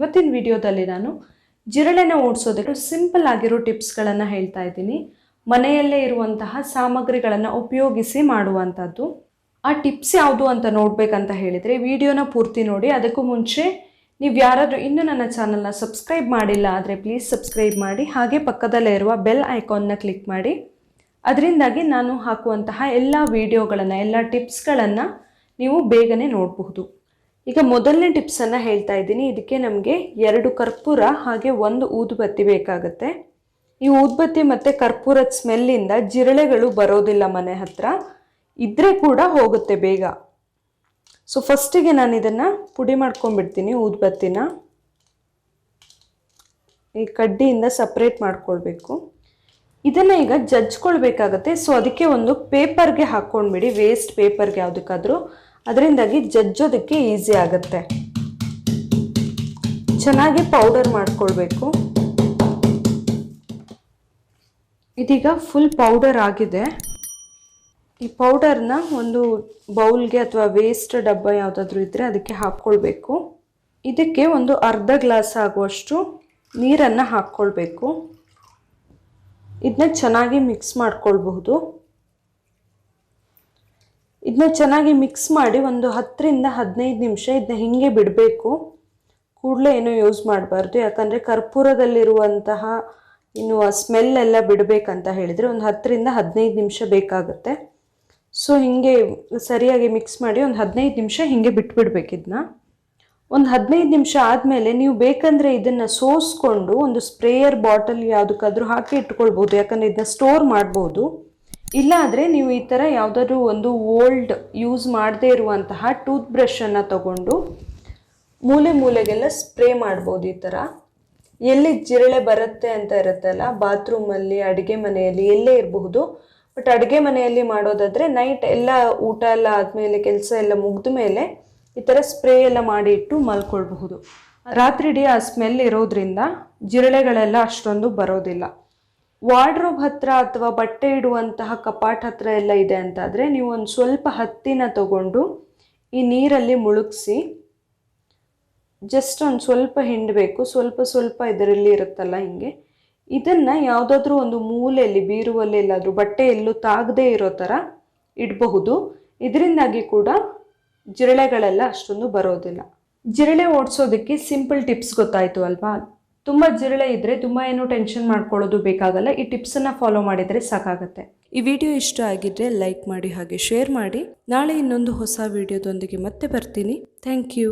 ಇವತ್ತಿನ ವಿಡಿಯೋದಲ್ಲಿ ನಾನು ಜಿರಳೆನ ಓಡಿಸೋದಕ್ಕೆ ಸಿಂಪಲ್ ಆಗಿರೋ ಟಿಪ್ಸ್ಗಳನ್ನು ಹೇಳ್ತಾ ಇದ್ದೀನಿ. ಮನೆಯಲ್ಲೇ ಇರುವಂತಹ ಸಾಮಗ್ರಿಗಳನ್ನು ಉಪಯೋಗಿಸಿ ಮಾಡುವಂಥದ್ದು. ಆ ಟಿಪ್ಸ್ ಯಾವುದು ಅಂತ ನೋಡಬೇಕಂತ ಹೇಳಿದರೆ ವಿಡಿಯೋನ ಪೂರ್ತಿ ನೋಡಿ, ಅದಕ್ಕೂ ಮುಂಚೆ ನೀವು ಯಾರಾದರೂ ಇನ್ನೂ ನನ್ನ ಚಾನಲ್ನ ಸಬ್ಸ್ಕ್ರೈಬ್ ಮಾಡಿಲ್ಲ ಆದರೆ ಪ್ಲೀಸ್ ಸಬ್ಸ್ಕ್ರೈಬ್ ಮಾಡಿ, ಹಾಗೆ ಪಕ್ಕದಲ್ಲೇ ಇರುವ ಬೆಲ್ ಐಕಾನ್ನ ಕ್ಲಿಕ್ ಮಾಡಿ. ಅದರಿಂದಾಗಿ ನಾನು ಹಾಕುವಂತಹ ಎಲ್ಲ ವಿಡಿಯೋಗಳನ್ನು, ಎಲ್ಲ ಟಿಪ್ಸ್ಗಳನ್ನು ನೀವು ಬೇಗನೆ ನೋಡಬಹುದು. ಈಗ ಮೊದಲನೇ ಟಿಪ್ಸನ್ನು ಹೇಳ್ತಾ ಇದ್ದೀನಿ. ಇದಕ್ಕೆ ನಮಗೆ ಎರಡು ಕರ್ಪೂರ ಹಾಗೆ ಒಂದು ಊದುಬತ್ತಿ ಬೇಕಾಗುತ್ತೆ. ಈ ಊದುಬತ್ತಿ ಮತ್ತು ಕರ್ಪೂರದ ಸ್ಮೆಲ್ಲಿಂದ ಜಿರಳೆಗಳು ಬರೋದಿಲ್ಲ ಮನೆ ಹತ್ರ. ಇದ್ದರೆ ಕೂಡ ಹೋಗುತ್ತೆ ಬೇಗ. ಸೊ ಫಸ್ಟಿಗೆ ನಾನು ಇದನ್ನು ಪುಡಿ ಮಾಡ್ಕೊಂಡ್ಬಿಡ್ತೀನಿ ಊದುಬತ್ತಿನ. ಈ ಕಡ್ಡಿಯಿಂದ ಸಪ್ರೇಟ್ ಮಾಡ್ಕೊಳ್ಬೇಕು. ಇದನ್ನು ಈಗ ಜಜ್ಕೊಳ್ಬೇಕಾಗತ್ತೆ ಸೊ ಅದಕ್ಕೆ ಒಂದು ಪೇಪರ್ಗೆ ಹಾಕ್ಕೊಂಡ್ಬಿಡಿ. ವೇಸ್ಟ್ ಪೇಪರ್ಗೆ ಯಾವುದಕ್ಕಾದ್ರೂ. ಅದರಿಂದಾಗಿ ಜಜ್ಜೋದಕ್ಕೆ ಈಸಿ ಆಗುತ್ತೆ. ಚೆನ್ನಾಗಿ ಪೌಡರ್ ಮಾಡ್ಕೊಳ್ಬೇಕು. ಇದೀಗ ಫುಲ್ ಪೌಡರ್ ಆಗಿದೆ. ಈ ಪೌಡರ್ನ ಒಂದು ಬೌಲ್ಗೆ ಅಥವಾ ವೇಸ್ಟ್ ಡಬ್ಬ ಯಾವುದಾದ್ರೂ ಇದ್ದರೆ ಅದಕ್ಕೆ ಹಾಕ್ಕೊಳ್ಬೇಕು. ಇದಕ್ಕೆ ಒಂದು ಅರ್ಧ ಗ್ಲಾಸ್ ಆಗುವಷ್ಟು ನೀರನ್ನು ಹಾಕ್ಕೊಳ್ಬೇಕು. ಇದನ್ನ ಚೆನ್ನಾಗಿ ಮಿಕ್ಸ್ ಮಾಡ್ಕೊಳ್ಬಹುದು. ಇದನ್ನ ಚೆನ್ನಾಗಿ ಮಿಕ್ಸ್ ಮಾಡಿ ಒಂದು ಹತ್ತರಿಂದ ಹದಿನೈದು ನಿಮಿಷ ಇದನ್ನ ಹಿಂಗೆ ಬಿಡಬೇಕು. ಕೂಡಲೇ ಏನೂ ಯೂಸ್ ಮಾಡಬಾರ್ದು. ಯಾಕಂದರೆ ಕರ್ಪೂರದಲ್ಲಿರುವಂತಹ ಇನ್ನು ಸ್ಮೆಲ್ ಎಲ್ಲ ಬಿಡಬೇಕಂತ ಹೇಳಿದರೆ ಒಂದು ಹತ್ತರಿಂದ ಹದಿನೈದು ನಿಮಿಷ ಬೇಕಾಗುತ್ತೆ. ಸೊ ಹಿಂಗೆ ಸರಿಯಾಗಿ ಮಿಕ್ಸ್ ಮಾಡಿ ಒಂದು ಹದಿನೈದು ನಿಮಿಷ ಹಿಂಗೆ ಬಿಟ್ಬಿಡ್ಬೇಕು ಇದನ್ನ ಒಂದು ಹದಿನೈದು ನಿಮಿಷ ಆದಮೇಲೆ ನೀವು ಬೇಕಂದರೆ ಇದನ್ನು ಸೋಸ್ಕೊಂಡು ಒಂದು ಸ್ಪ್ರೇಯರ್ ಬಾಟಲ್ ಯಾವುದಕ್ಕಾದ್ರೂ ಹಾಕಿ ಇಟ್ಕೊಳ್ಬೋದು. ಯಾಕಂದರೆ ಇದನ್ನ ಸ್ಟೋರ್ ಮಾಡ್ಬೋದು. ಇಲ್ಲಾದರೆ ನೀವು ಈ ಥರ ಯಾವುದಾದ್ರೂ ಒಂದು ಓಲ್ಡ್ ಯೂಸ್ ಮಾಡದೇ ಇರುವಂತಹ ಟೂತ್ ಬ್ರಷನ್ನು ತಗೊಂಡು ಮೂಲೆ ಮೂಲೆಗೆಲ್ಲ ಸ್ಪ್ರೇ ಮಾಡ್ಬೋದು ಈ ಥರ ಎಲ್ಲಿ ಜಿರಳೆ ಬರುತ್ತೆ ಅಂತ ಇರುತ್ತಲ್ಲ, ಬಾತ್ರೂಮಲ್ಲಿ, ಅಡುಗೆ ಮನೆಯಲ್ಲಿ, ಎಲ್ಲೇ ಇರಬಹುದು. ಬಟ್ ಅಡುಗೆ ಮನೆಯಲ್ಲಿ ಮಾಡೋದಾದರೆ ನೈಟ್ ಎಲ್ಲ ಊಟ ಎಲ್ಲ ಆದಮೇಲೆ, ಕೆಲಸ ಎಲ್ಲ ಮುಗಿದ ಮೇಲೆ ಈ ಥರ ಸ್ಪ್ರೇ ಎಲ್ಲ ಮಾಡಿ ಇಟ್ಟು ಮಲ್ಕೊಳ್ಬಹುದು. ರಾತ್ರಿ ಇಡೀ ಆ ಸ್ಮೆಲ್ ಇರೋದ್ರಿಂದ ಜಿರಳೆಗಳೆಲ್ಲ ಅಷ್ಟೊಂದು ಬರೋದಿಲ್ಲ. ವಾರ್ಡ್ರೋಬ್ ಹತ್ರ ಅಥವಾ ಬಟ್ಟೆ ಇಡುವಂತಹ ಕಪಾಟ್ ಹತ್ರ ಎಲ್ಲ ಇದೆ ಅಂತಾದರೆ ನೀವು ಒಂದು ಸ್ವಲ್ಪ ಹತ್ತಿನ ತಗೊಂಡು ಈ ನೀರಲ್ಲಿ ಮುಳುಗಿಸಿ ಜಸ್ಟ್ ಒಂದು ಸ್ವಲ್ಪ ಹಿಂಡಬೇಕು. ಸ್ವಲ್ಪ ಸ್ವಲ್ಪ ಇದರಲ್ಲಿ ಇರುತ್ತಲ್ಲ ಹಿಂಗೆ. ಇದನ್ನು ಯಾವುದಾದ್ರೂ ಒಂದು ಮೂಲೆಯಲ್ಲಿ, ಬೀರುವಲ್ಲಿ ಎಲ್ಲಾದರೂ ಬಟ್ಟೆ ಎಲ್ಲೂ ತಾಗದೇ ಇರೋ ಥರ ಇಡಬಹುದು. ಇದರಿಂದಾಗಿ ಕೂಡ ಜಿರಳೆಗಳೆಲ್ಲ ಅಷ್ಟೊಂದು ಬರೋದಿಲ್ಲ. ಜಿರಳೆ ಓಡಿಸೋದಕ್ಕೆ ಸಿಂಪಲ್ ಟಿಪ್ಸ್ ಗೊತ್ತಾಯಿತು ಅಲ್ವಾ? ತುಂಬ ಜಿರಳೆ ಇದ್ದರೆ ತುಂಬ ಏನು ಟೆನ್ಷನ್ ಮಾಡ್ಕೊಳ್ಳೋದು ಬೇಕಾಗಲ್ಲ. ಈ ಟಿಪ್ಸನ್ನು ಫಾಲೋ ಮಾಡಿದರೆ ಸಾಕಾಗುತ್ತೆ. ಈ ವಿಡಿಯೋ ಇಷ್ಟ ಆಗಿದ್ರೆ ಲೈಕ್ ಮಾಡಿ ಹಾಗೆ ಶೇರ್ ಮಾಡಿ. ನಾಳೆ ಇನ್ನೊಂದು ಹೊಸ ವಿಡಿಯೋದೊಂದಿಗೆ ಮತ್ತೆ ಬರ್ತೀನಿ. Thank you